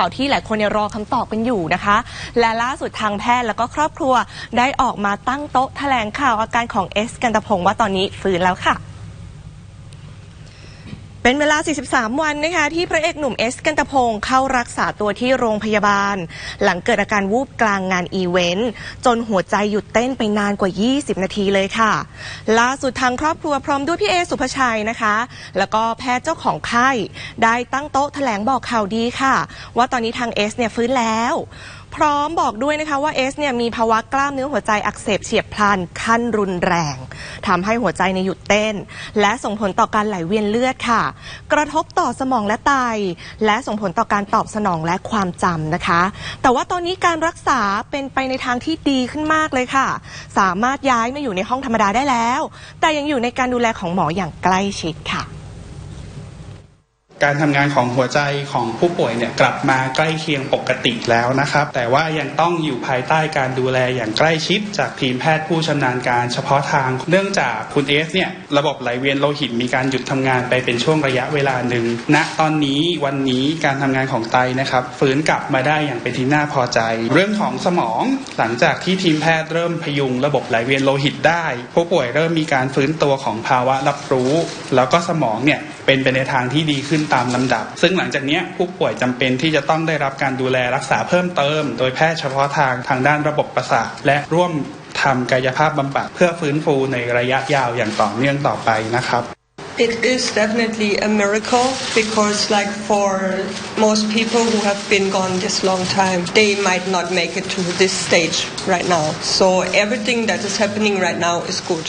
ข่าวที่หลายคนเนี่ยรอคำตอบกันอยู่นะคะ และล่าสุดทางแพทย์แล้วก็ครอบครัวได้ออกมาตั้งโต๊ะแถลงข่าวอาการของเอสกันตพงศ์ว่าตอนนี้ฟื้นแล้วค่ะ เป็นเวลา 43 วันนะคะ ที่พระเอกหนุ่มเอสกันตพงศ์เข้ารักษาตัวที่โรงพยาบาล หลังเกิดอาการวูบกลางงานอีเวนต์ จนหัวใจหยุดเต้นไปนานกว่า 20 นาทีเลยค่ะ ล่าสุดทางครอบครัวพร้อมด้วยพี่เอสุภชัยนะคะ แล้วก็แพทย์เจ้าของไข้ ได้ตั้งโต๊ะแถลงบอกข่าวดีค่ะ ว่าตอนนี้ทางเอสเนี่ยฟื้นแล้ว พร้อมบอกด้วยนะคะว่าเอสเนี่ยมีภาวะกล้ามเนื้อหัวใจอักเสบเฉียบพลันขั้นรุนแรงทำให้หัวใจในหยุดเต้น และส่งผลต่อการไหลเวียนเลือดค่ะ กระทบต่อสมองและไต และส่งผลต่อการตอบสนองและความจำนะคะ แต่ว่าตอนนี้การรักษาเป็นไปในทางที่ดีขึ้นมากเลยค่ะ สามารถย้ายมาอยู่ในห้องธรรมดาได้แล้ว แต่ยังอยู่ในการดูแลของหมออย่างใกล้ชิดค่ะ การทำงานของหัวใจของผู้ป่วยเนี่ยกลับมาใกล้เคียงปกติแล้วนะครับ แต่ว่ายังต้องอยู่ภายใต้การดูแลอย่างใกล้ชิด จากทีมแพทย์ผู้ชำนาญการเฉพาะทาง เนื่องจากคุณเอสเนี่ยระบบไหลเวียนโลหิตมีการหยุดทำงานไปเป็นช่วงระยะเวลาหนึ่งณตอนนี้วันนี้การทำงานของไตนะครับฟื้นกลับมาได้อย่างเป็นที่น่าพอใจ เรื่องของสมองหลังจากที่ทีมแพทย์เริ่มพยุง ระบบไหลเวียนโลหิตได้ ผู้ป่วยเริ่มมีการฟื้นตัวของภาวะรับรู้ แล้วก็สมองเนี่ยเป็นไปในทางที่ดีขึ้นตามลำดับ ซึ่งหลังจากนี้ผู้ป่วยจำเป็นที่จะต้องได้รับการดูแลรักษาเพิ่มเติม โดยแพทย์เฉพาะทางทางด้านระบบประสาทและร่วมทำกายภาพบำบัดเพื่อฟื้นฟูในระยะยาวอย่างต่อเนื่องต่อไปนะครับ It is definitely a miracle because, like, for most people who have been gone this long time, they might not make it to this stage right now. So, everything that is happening right now is good.